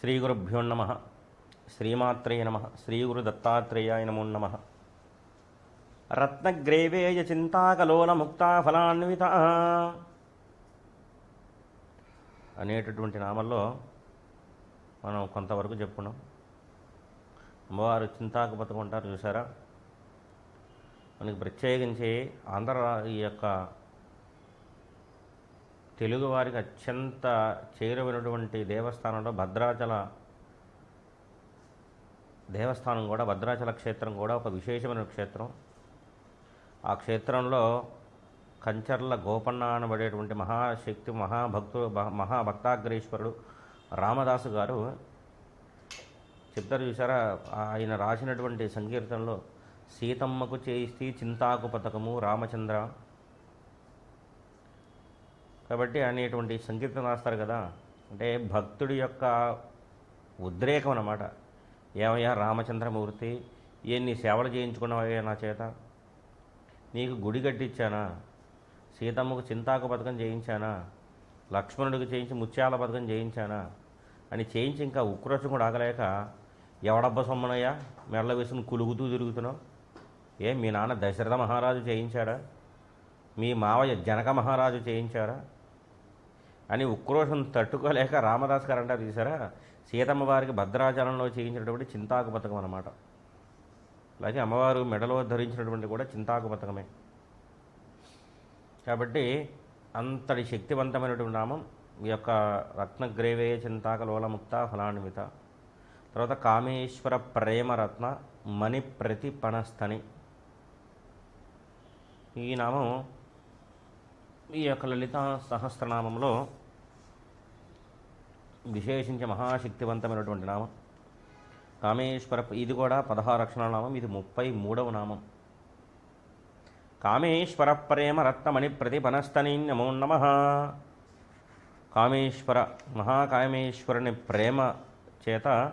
శ్రీ గురుభ్యో నమ. శ్రీమాత్రేయ నమ. శ్రీ గురు దత్తాత్రేయాయ నమో నమ. రత్నగ్రేవేయ చింతాకలోల ముక్తా ఫలాన్విత అనేటటువంటి నామల్లో మనం కొంతవరకు చెప్పుకున్నాం. అమ్మవారు చింతాకు బతుకుంటారు చూసారా మనకి ప్రత్యేకించి ఆంధ్ర ఈ యొక్క తెలుగువారికి అత్యంత చేరువైనటువంటి దేవస్థానంలో భద్రాచల దేవస్థానం కూడా భద్రాచల క్షేత్రం కూడా ఒక విశేషమైన క్షేత్రం. ఆ క్షేత్రంలో కంచర్ల గోపన్న అనబడేటువంటి మహాశక్తి మహాభక్తు మహాభక్తాగ్రేశ్వరుడు రామదాసు గారు చెప్తారు చూసారా ఆయన రాసినటువంటి సంకీర్తనలో సీతమ్మకు చేయిస్తే చింతాకు పథకము రామచంద్ర కాబట్టి అనేటువంటి సంకీర్తన రాస్తారు కదా. అంటే భక్తుడి యొక్క ఉద్రేకం అన్నమాట. ఏమయ్యా రామచంద్రమూర్తి ఎన్ని సేవలు చేయించుకున్నావయ్యా నా చేత? నీకు గుడి కట్టించానా? సీతమ్మకు చింతాకు పథకం చేయించానా? లక్ష్మణుడికి చేయించి ముత్యాల పథకం చేయించానా? అని చేయించి ఇంకా ఉక్రోషం కూడా ఆగలేక ఎవడబ్బ సొమ్మనయ్యా మెడల వేసుకుని కులుగుతూ తిరుగుతున్నావు? ఏ మీ నాన్న దశరథ మహారాజు చేయించాడా? మీ మావయ్య జనక మహారాజు చేయించారా? అని ఉక్రోషం తట్టుకోలేక రామదాస్ గారు అంటారు చూసారా? సీతమ్మ వారికి భద్రాచలంలో చేయించినటువంటి చింతాకు పథకం అన్నమాట. అలాగే అమ్మవారు మెడలో ధరించినటువంటి కూడా చింతాకు పథకమే. కాబట్టి అంతటి శక్తివంతమైనటువంటి నామం ఈ యొక్క రత్నగ్రేవే చింతాక లోలముక్త ఫలాన్విత. తర్వాత కామేశ్వర ప్రేమరత్న మణి ప్రతిపణస్థని ఈ నామం ఈ యొక్క లలిత సహస్రనామంలో విశేషించి మహాశక్తివంతమైనటువంటి నామం. కామేశ్వర ఇది కూడా పదహారు అక్షరాల నామం ఇది ముప్పై మూడవ నామం. కామేశ్వర ప్రేమ రత్నమణి ప్రతిపనస్తని నమో నమ. కామేశ్వర మహాకామేశ్వరుని ప్రేమ చేత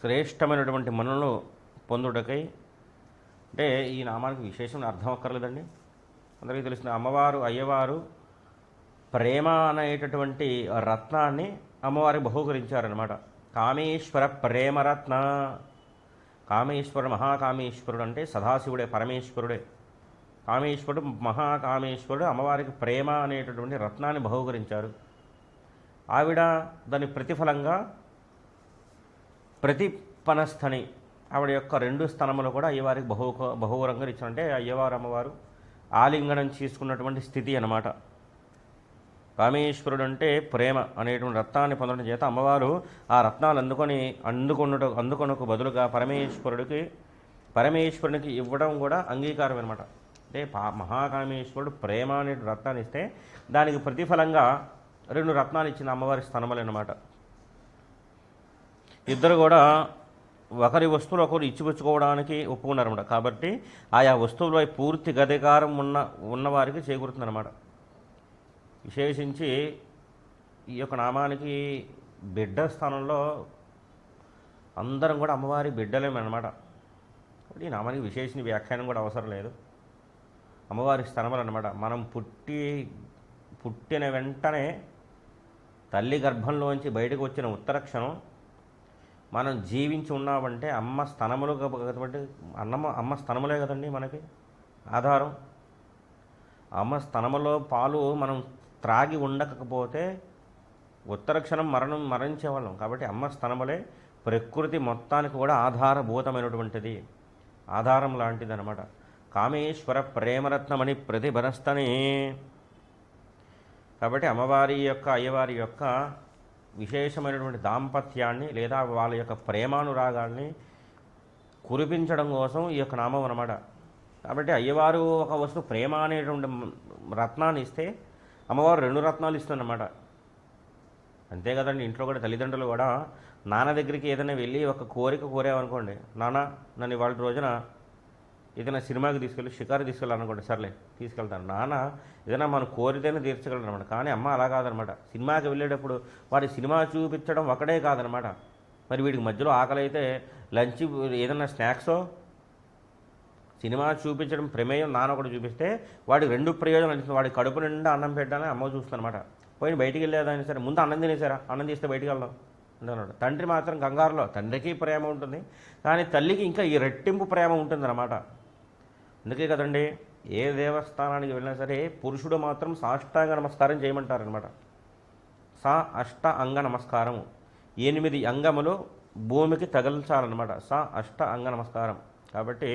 శ్రేష్టమైనటువంటి మనులు పొందుటకై అంటే ఈ నామానికి విశేషం అర్థం అక్కర్లేదండి. అందరికీ తెలిసిన అమ్మవారు అయ్యవారు ప్రేమ అనేటటువంటి రత్నాన్ని అమ్మవారికి బహూకరించారనమాట కామేశ్వర ప్రేమరత్న. కామేశ్వరుడు మహాకామేశ్వరుడు అంటే సదాశివుడే పరమేశ్వరుడే. కామేశ్వరుడు మహాకామేశ్వరుడు అమ్మవారికి ప్రేమ అనేటటువంటి రత్నాన్ని బహూకరించారు. ఆవిడ దాని ప్రతిఫలంగా ప్రతిపనస్థని ఆవిడ యొక్క రెండు స్థనములు కూడా అయ్యవారికి బహు బహురంగా ఇచ్చారంటే అయ్యవారు అమ్మవారు ఆలింగనం చేసుకున్నటువంటి స్థితి అనమాట కామేశ్వరుడు అంటే ప్రేమ అనేటువంటి రత్నాన్ని పొందడం చేత అమ్మవారు ఆ రత్నాలు అందుకొని అందుకొనుట అందుకొనకు బదులుగా పరమేశ్వరుడికి పరమేశ్వరునికి ఇవ్వడం కూడా అంగీకారం అనమాట అంటే పా మహాకామేశ్వరుడు ప్రేమ అనే రత్నాన్ని ఇస్తే దానికి ప్రతిఫలంగా రెండు రత్నాలు ఇచ్చిన అమ్మవారి స్థనములు అనమాట ఇద్దరు కూడా ఒకరి వస్తువులు ఒకరు ఇచ్చిపుచ్చుకోవడానికి ఒప్పుకున్నారన్నమాట. కాబట్టి ఆయా వస్తువులపై పూర్తి గధికారం ఉన్న ఉన్నవారికి చేకూరుతుందన్నమాట. విశేషించి ఈ యొక్క నామానికి బిడ్డ స్థానంలో అందరం కూడా అమ్మవారి బిడ్డలేమన్నమాట. కాబట్టి ఈ నామానికి విశేషణ వ్యాఖ్యానం కూడా అవసరం లేదు. అమ్మవారి స్థనములు అనమాట మనం పుట్టి పుట్టిన వెంటనే తల్లి గర్భంలోంచి బయటకు వచ్చిన ఉత్తరక్షణం మనం జీవించి ఉన్నామంటే అమ్మ స్థనములు కాబట్టి అన్నమ్మ అమ్మ స్థనములే కదండి మనకి. ఆధారం. అమ్మ స్థనములో పాలు మనం త్రాగి ఉండకపోతే ఉత్తర క్షణం మరణం మరణించేవాళ్ళం. కాబట్టి అమ్మ స్తనములే ప్రకృతి మొత్తానికి కూడా ఆధారభూతమైనటువంటిది. ఆధారం లాంటిది అనమాట కామేశ్వర ప్రేమరత్నమని ప్రతిభరస్తని కాబట్టి అమ్మవారి యొక్క అయ్యవారి యొక్క విశేషమైనటువంటి దాంపత్యాన్ని లేదా వాళ్ళ యొక్క ప్రేమానురాగాల్ని కురిపించడం కోసం ఈ యొక్క నామం అనమాట కాబట్టి అయ్యవారు ఒక వస్తువు ప్రేమ అనేటువంటి రత్నాన్ని ఇస్తే అమ్మవారు రెండు రత్నాలు ఇస్తుందన్నమాట. అంతే కదండి ఇంట్లో కూడా తల్లిదండ్రులు కూడా నాన్న దగ్గరికి ఏదైనా వెళ్ళి ఒక కోరిక కోరామనుకోండి నాన్న నన్ను ఇవాళ రోజున ఏదైనా సినిమాకి తీసుకెళ్ళి షికారు తీసుకెళ్ళాలనుకోండి సర్లే తీసుకెళ్తాను. నాన్న ఏదైనా మనం కోరితేనే తీర్చగలరు అనమాట కానీ అమ్మ అలా కాదనమాట సినిమాకి వెళ్ళేటప్పుడు వాడి సినిమా చూపించడం ఒకటే కాదనమాట మరి వీడికి మధ్యలో ఆకలి అయితే లంచ్ ఏదైనా స్నాక్సో సినిమా చూపించడం ప్రమేయం నాన్న ఒకటి చూపిస్తే వాడికి రెండు ప్రయోజనం ఇస్తుంది వాడి కడుపు నిండా అన్నం పెట్టాలని అమ్మ చూస్తుందన్నమాట. పోయిన బయటికి వెళ్ళేదాన్ని సరే ముందు అన్నం తినేసారా అన్నం తీస్తే బయటికి వెళ్దాం అంటున్నాడు. తండ్రి మాత్రం కంగారులో తండ్రికి ప్రేమ ఉంటుంది కానీ తల్లికి ఇంకా ఈ రెట్టింపు ప్రేమ ఉంటుందన్నమాట. అందుకే కదండి ఏ దేవస్థానానికి వెళ్ళినా సరే పురుషుడు మాత్రం సాష్టాంగ నమస్కారం చేయమంటారనమాట సా అష్ట అంగ నమస్కారము. ఎనిమిది అంగములు భూమికి తగల్చాలన్నమాట. సా అష్ట అంగ నమస్కారం. కాబట్టి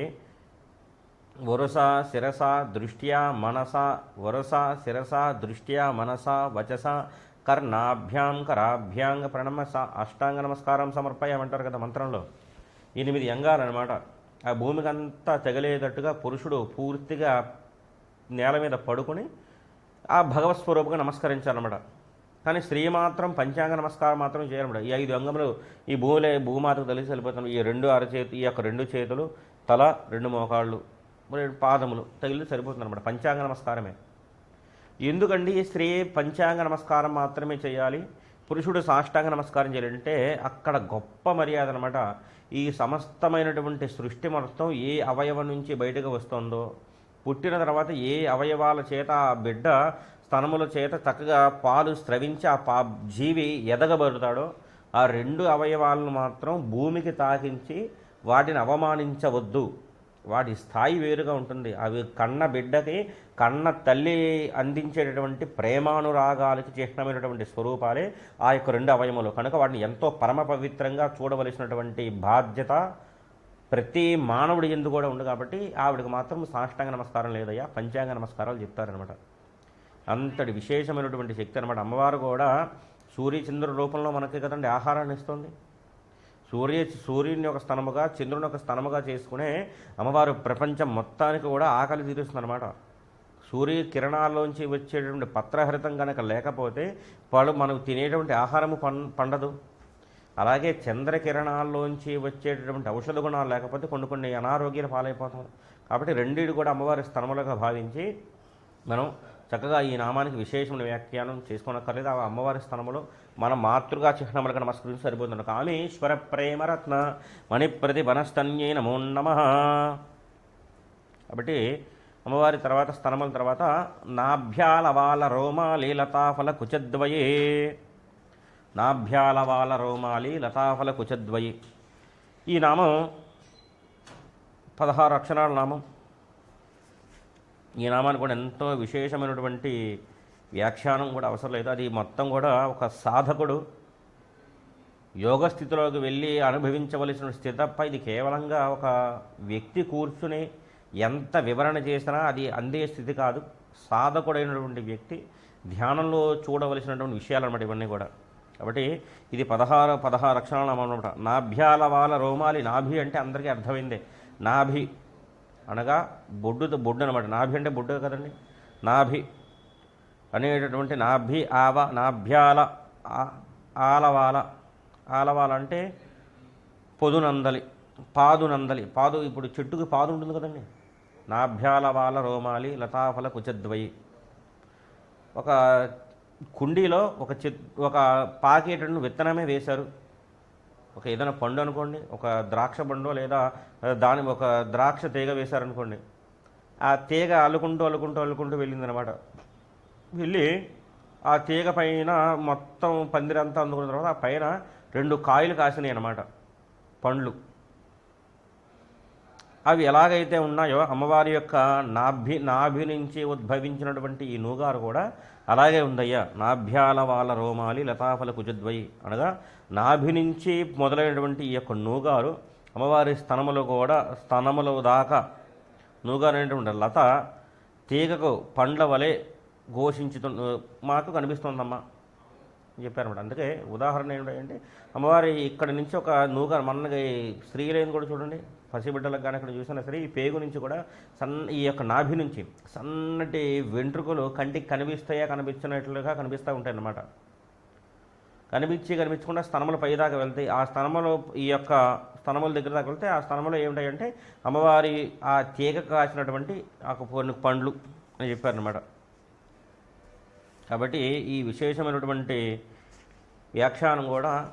వరుస శిరస దృష్ట్యా మనస వరుస శిరస దృష్ట్యా మనస వచస కర్ణాభ్యాం కరాభ్యాంగ ప్రణమ స అష్టాంగ నమస్కారం సమర్పయమంటారు కదా మంత్రంలో. ఎనిమిది అంగాలన్నమాట. ఆ భూమికి అంతా తగిలేటట్టుగా పురుషుడు పూర్తిగా నేల మీద పడుకుని ఆ భగవత్ స్వరూపంగా నమస్కరించాలన్నమాట. కానీ స్త్రీ మాత్రం పంచాంగ నమస్కారం మాత్రం చేయాలన్నమాట ఈ ఐదు అంగములు ఈ భూమిలో భూమాతకు తెలిసి వెళ్ళిపోతాం ఈ రెండు అరచేతి ఈ యొక్క రెండు చేతులు తల రెండు మోకాళ్ళు. రెండు పాదములు తగిలి సరిపోతుంది అనమాట పంచాంగ నమస్కారమే. ఎందుకండి స్త్రీ పంచాంగ నమస్కారం మాత్రమే చేయాలి? పురుషుడు సాష్టాంగ నమస్కారం చేయాలంటే అక్కడ గొప్ప మర్యాద అనమాట ఈ సమస్తమైనటువంటి సృష్టి మొత్తం ఏ అవయవం నుంచి బయటకు వస్తుందో పుట్టిన తర్వాత ఏ అవయవాల చేత ఆ బిడ్డ స్తనముల చేత చక్కగా పాలు స్రవించి ఆ పా జీవి ఎదగబడతాడో ఆ రెండు అవయవాలను మాత్రం భూమికి తాకించి వాటిని అవమానించవద్దు. వాటి స్థాయి వేరుగా ఉంటుంది. అవి కన్న బిడ్డకి కన్న తల్లి అందించేటటువంటి ప్రేమానురాగాలకి చిహ్నమైనటువంటి స్వరూపాలే ఆ యొక్క రెండు అవయములు కనుక వాడిని ఎంతో పరమ పవిత్రంగా చూడవలసినటువంటి బాధ్యత ప్రతి మానవుడి ఎందు కూడా ఉంది కాబట్టి ఆవిడకి మాత్రం సాష్టాంగ నమస్కారం లేదయ్యా పంచాంగ నమస్కారాలు చెప్తారనమాట అంతటి విశేషమైనటువంటి శక్తి అనమాట అమ్మవారు కూడా సూర్యచంద్ర రూపంలో మనకి కదండి ఆహారాన్ని ఇస్తుంది. సూర్య సూర్యుని ఒక స్థనముగా చంద్రుని ఒక స్థనముగా చేసుకునే అమ్మవారు ప్రపంచం మొత్తానికి కూడా ఆకలి తీరుస్తుంది అనమాట సూర్య కిరణాల్లోంచి వచ్చేటువంటి పత్రహరితం కనుక లేకపోతే వాళ్ళు మనకు తినేటువంటి ఆహారము పం పండదు. అలాగే చంద్రకిరణాల్లోంచి వచ్చేటటువంటి ఔషధ గుణాలు లేకపోతే కొన్ని కొన్ని అనారోగ్యాలు పాలైపోతాం కాబట్టి రెండింటి కూడా అమ్మవారి స్థనములుగా భావించి మనం చక్కగా ఈ నామానికి విశేషమైన వ్యాఖ్యానం చేసుకోనక్కర్లేదు. ఆ అమ్మవారి స్థనములో మన మాతృగా చిహ్నములకు నమస్కరించి సరిపోతుంది కామేశ్వర ప్రేమరత్న మణిప్రతి వనస్తన్యే నమో నమ. కాబట్టి అమ్మవారి తర్వాత స్థనముల తర్వాత నాభ్యాలవాల రోమాలి లతాఫల కుచద్వయే. నాభ్యాలవాల రోమాలి లతాఫల కుచద్వయి. ఈ నామం పదహారు అక్షరాల నామం. ఈ నామానికి కూడా ఎంతో విశేషమైనటువంటి వ్యాఖ్యానం కూడా అవసరం లేదు. అది మొత్తం కూడా ఒక సాధకుడు యోగ స్థితిలోకి వెళ్ళి అనుభవించవలసిన స్థితిపై ఇది కేవలంగా ఒక వ్యక్తి కూర్చుని ఎంత వివరణ చేసినా అది అందే స్థితి కాదు. సాధకుడైనటువంటి వ్యక్తి ధ్యానంలో చూడవలసినటువంటి విషయాలు అనమాట ఇవన్నీ కూడా. కాబట్టి ఇది పదహారు పదహారు అక్షరాలు అనమాట నాభ్యాల వాళ్ళ రోమాలి. నాభి అంటే అందరికీ అర్థమైందే. నాభి అనగా బొడ్డు బొడ్డు అనమాట నాభి అంటే బొడ్డు కదండి. నాభి అనేటటువంటి నాభి ఆవ నాభ్యాల ఆలవాల. ఆలవాల అంటే పొదునందలి పాదునందలి. పాదు ఇప్పుడు చెట్టుకి పాదు ఉంటుంది కదండి. నాభ్యాలవాల రోమాలి లతాఫల కుచద్వయి. ఒక కుండీలో ఒక చెట్ ఒక పాకేటను విత్తనమే వేశారు. ఒక ఏదైనా పండు అనుకోండి ఒక ద్రాక్ష పండు లేదా దాని ఒక ద్రాక్ష తీగ వేశారనుకోండి ఆ తీగ అల్లుకుంటూ అల్లుకుంటూ అల్లుకుంటూ వెళ్ళిందనమాట. వెళ్ళి ఆ తీగ పైన మొత్తం పందిరంతా అందుకున్న తర్వాత ఆ పైన రెండు కాయలు కాసినాయి అన్నమాట. పండ్లు. అవి ఎలాగైతే ఉన్నాయో అమ్మవారి యొక్క నాభి నాభి నుంచి ఉద్భవించినటువంటి ఈ నూగారు కూడా అలాగే ఉందయ్యా. నాభ్యాల వాళ్ళ రోమాలి లతాఫల కుజద్వయి అనగా నాభి నుంచి మొదలైనటువంటి ఈ యొక్క నూగారు అమ్మవారి స్థనములో కూడా స్థనములు దాకా నూగారు అనేటువంటి లత తీగకు పండ్ల వలె ఘోషించుతు మాకు కనిపిస్తుందమ్మా అని చెప్పారన్నమాట అందుకే ఉదాహరణ ఏంటంటే అమ్మవారి ఇక్కడ నుంచి ఒక నూగ మనకి స్త్రీలైన కూడా చూడండి పసిబిడ్డలకు కానీ అక్కడ చూసినా సరే ఈ పేగు నుంచి కూడా సన్న ఈ యొక్క నాభి నుంచి సన్నటి వెంట్రుకలు కంటికి కనిపిస్తాయా కనిపించినట్లుగా కనిపిస్తూ ఉంటాయి అన్నమాట కనిపించి కనిపించకుండా స్తనముల పై దాకా వెళ్తాయి. ఆ స్థనములు ఈ యొక్క స్థనముల దగ్గర దాకా వెళ్తే ఆ స్థనములు ఏమిటాయంటే అమ్మవారి ఆ తీగ కాసినటువంటి ఆ కొన్ని పండ్లు అని చెప్పారనమాట కాబట్టి ఈ విశేషమైనటువంటి వ్యాఖ్యానం కూడా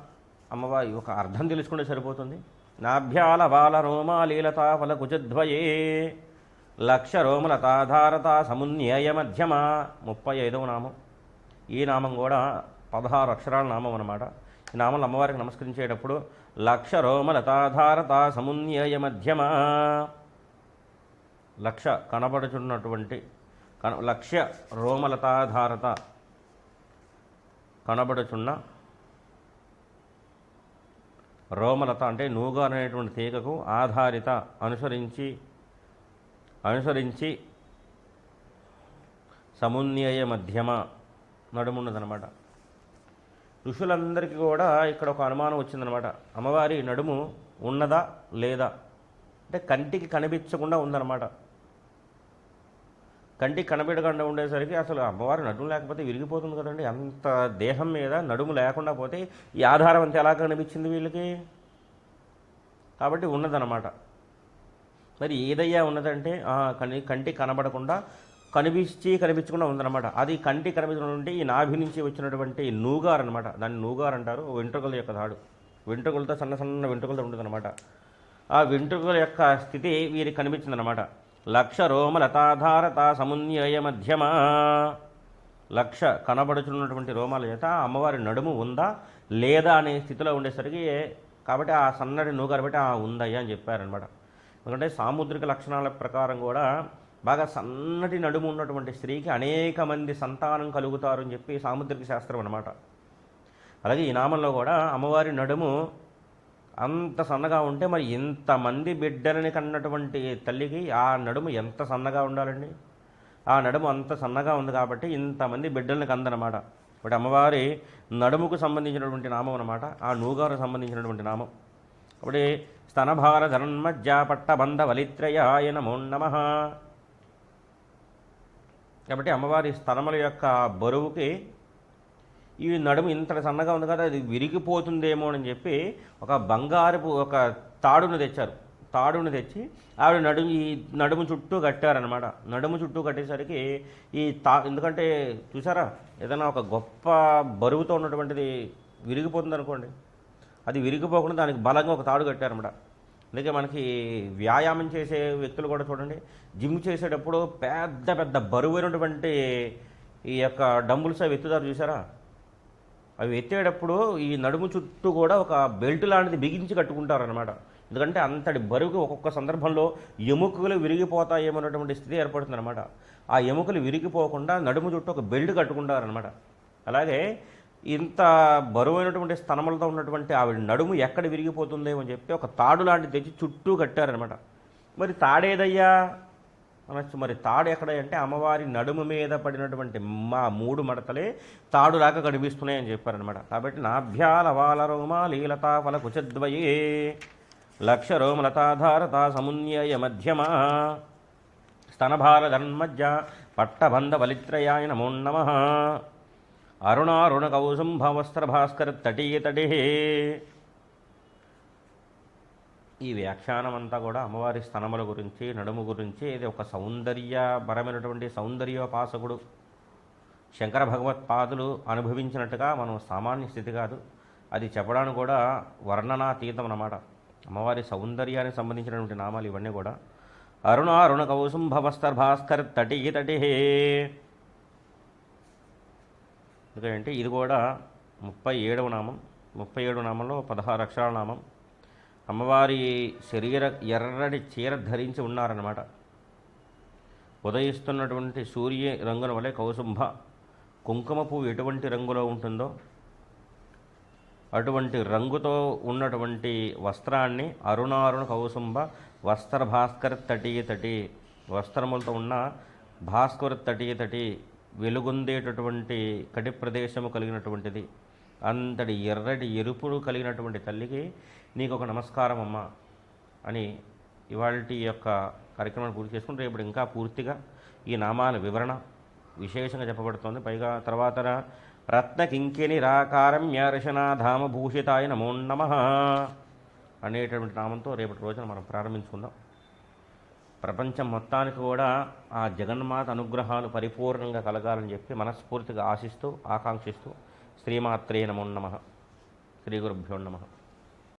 అమ్మవారి ఒక అర్థం తెలుసుకుంటే సరిపోతుంది. నాభ్యాల బాల రోమాలీలతా ఫల కుచద్వయే లక్ష రోమలతాధారత సమున్యయ మధ్యమ ముప్పై ఐదవ నామం. ఈ నామం కూడా పదహారు అక్షరాల నామం అన్నమాట. ఈ నామంలో అమ్మవారికి నమస్కరించేటప్పుడు లక్ష రోమలతాధారత సమున్యయ మధ్యమ. లక్ష కనబడుచున్నటువంటి కన లక్ష్య రోమలతాధారత కనబడుచున్న రోమలత అంటే నూగా అనేటువంటి తీగకు ఆధారిత అనుసరించి అనుసరించి సమున్యయ మధ్యమ నడుమున్నదనమాట ఋషులందరికీ కూడా ఇక్కడ ఒక అనుమానం వచ్చిందనమాట అమ్మవారి నడుము ఉన్నదా లేదా? అంటే కంటికి కనిపించకుండా ఉందన్నమాట. కంటికి కనబడకుండా ఉండేసరికి అసలు అమ్మవారి నడుము లేకపోతే విరిగిపోతుంది కదండి. అంత దేహం మీద నడుము లేకుండా పోతే ఈ ఆధారం అంత ఎలా కనిపించింది వీళ్ళకి? కాబట్టి ఉన్నదన్నమాట. మరి ఏదయ్యా ఉన్నదంటే కని కంటికి కనబడకుండా కనిపించి కనిపించకుండా ఉందన్నమాట. అది కంటి కనిపించడం అంటే ఈ నాభి నుంచి వచ్చినటువంటి నూగారు అనమాట దాన్ని నూగారు అంటారు. వెంట్రుకల యొక్క తాడు వెంట్రుకలతో సన్న సన్న వెంట్రుకలతో ఉంటుందన్నమాట. ఆ వెంట్రుకల యొక్క స్థితి వీరికి కనిపించిందనమాట లక్ష రోమలతాధారత సమున్యయ మధ్యమా. లక్ష కనబడుచున్నటువంటి రోమాల చేత అమ్మవారి నడుము ఉందా లేదా అనే స్థితిలో ఉండేసరికి కాబట్టి ఆ సన్నటి నూగారు బట్టి ఆ ఉందయ్యా అని చెప్పారనమాట ఎందుకంటే సాముద్రిక లక్షణాల ప్రకారం కూడా బాగా సన్నటి నడుము ఉన్నటువంటి స్త్రీకి అనేక మంది సంతానం కలుగుతారు అని చెప్పి సాముద్రిక శాస్త్రం అనమాట అలాగే ఈ నామంలో కూడా అమ్మవారి నడుము అంత సన్నగా ఉంటే మరి ఇంతమంది బిడ్డలని కన్నటువంటి తల్లికి ఆ నడుము ఎంత సన్నగా ఉండాలండి? ఆ నడుము అంత సన్నగా ఉంది కాబట్టి ఇంతమంది బిడ్డల్ని కందనమాట. ఇప్పుడు అమ్మవారి నడుముకు సంబంధించినటువంటి నామం అనమాట ఆ నూగారు సంబంధించినటువంటి నామం. ఒకటి స్తనభార ధన్మజ్జా బంధ వలిత్రయాయ నమో నమ. కాబట్టి అమ్మవారి స్తనముల యొక్క బరువుకి ఈ నడుము ఇంత సన్నగా ఉంది కదా అది విరిగిపోతుందేమో అని చెప్పి ఒక బంగారపు ఒక తాడును తెచ్చారు. తాడును తెచ్చి ఆవిడ నడుము ఈ నడుము చుట్టూ కట్టారనమాట నడుము చుట్టూ కట్టేసరికి ఈ తా ఎందుకంటే చూసారా ఏదైనా ఒక గొప్ప బరువుతో ఉన్నటువంటిది విరిగిపోతుంది అనుకోండి అది విరిగిపోకుండా దానికి బలంగా ఒక తాడు కట్టారనమాట అందుకే మనకి వ్యాయామం చేసే వ్యక్తులు కూడా చూడండి జిమ్ చేసేటప్పుడు పెద్ద పెద్ద బరువైనటువంటి ఈ యొక్క డంబుల్స్ అవి ఎత్తుతారు చూసారా? అవి ఎత్తేటప్పుడు ఈ నడుము చుట్టూ కూడా ఒక బెల్ట్ లాంటిది బిగించి కట్టుకుంటారనమాట ఎందుకంటే అంతటి బరువుకి ఒక్కొక్క సందర్భంలో ఎముకలు విరిగిపోతాయేమన్నటువంటి స్థితి ఏర్పడుతుంది అనమాట ఆ ఎముకలు విరిగిపోకుండా నడుము చుట్టూ ఒక బెల్ట్ కట్టుకుంటారనమాట అలాగే ఇంత బరువైనటువంటి స్థనములతో ఉన్నటువంటి ఆవిడ నడుము ఎక్కడ విరిగిపోతుందేమో అని చెప్పి ఒక తాడు లాంటిది తెచ్చి చుట్టూ కట్టారనమాట మరి తాడేదయ్యా? అనొచ్చు. మరి తాడు ఎక్కడ అంటే అమ్మవారి నడుము మీద పడినటువంటి మా మూడు మడతలే తాడులాగా కనిపిస్తున్నాయని చెప్పారనమాట కాబట్టి నాభ్యాల వాల రోమ లీలతా ఫల కుచద్వయే లక్ష రోమలతాధారత సమున్యయ మధ్యమా స్తనభార ధన్మజ్జ పట్టబంధ బలిత్రయాయ నమో నమ. అరుణారుణ కౌసుంభ వస్త్రభాస్కర తటిహే ఈ వ్యాఖ్యానం అంతా కూడా అమ్మవారి స్థనముల గురించి నడుము గురించి ఇది ఒక సౌందర్యపరమైనటువంటి సౌందర్యోపాసకుడు శంకర భగవత్పాదులు అనుభవించినట్టుగా మనం సామాన్య స్థితి కాదు. అది చెప్పడానికి కూడా వర్ణనాతీతం అన్నమాట. అమ్మవారి సౌందర్యానికి సంబంధించినటువంటి నామాలు ఇవన్నీ కూడా. అరుణ అరుణ కౌసుంభ భాస్కర్ తటి తటిహే ఎందుకంటే ఇది కూడా ముప్పై ఏడవ నామం ముప్పై ఏడవ నామంలో పదహారు అక్షరాల నామం. అమ్మవారి శరీర ఎర్రని చీర ధరించి ఉన్నారన్నమాట. ఉదయిస్తున్నటువంటి సూర్య రంగుల వలె కౌసుంభ కుంకుమ పువ్వు ఎటువంటి రంగులో ఉంటుందో అటువంటి రంగుతో ఉన్నటువంటి వస్త్రాన్ని అరుణారుణ కౌసుంభ వస్త్ర భాస్కర తటి తటి వస్త్రములతో ఉన్న భాస్కర తటి తటి వెలుగొందేటటువంటి కటి ప్రదేశము కలిగినటువంటిది. అంతటి ఎర్రటి ఎరుపులు కలిగినటువంటి తల్లికి నీకు ఒక నమస్కారం అమ్మా అని ఇవాళ యొక్క కార్యక్రమాన్ని పూర్తి చేసుకుంటే ఇప్పుడు ఇంకా పూర్తిగా ఈ నామాల వివరణ విశేషంగా చెప్పబడుతోంది. పైగా తర్వాత రత్న కింకిని రాకారమ్య రశనాధామ భూషితాయ నమో నమ అనేటటువంటి నామంతో రేపటి రోజున మనం ప్రారంభించుకుందాం. ప్రపంచం మొత్తానికి కూడా ఆ జగన్మాత అనుగ్రహాలు పరిపూర్ణంగా కలగాలని చెప్పి మనస్ఫూర్తిగా ఆశిస్తూ ఆకాంక్షిస్తూ శ్రీమాత్రే నమో నమ. శ్రీ గురుభ్యో నమ.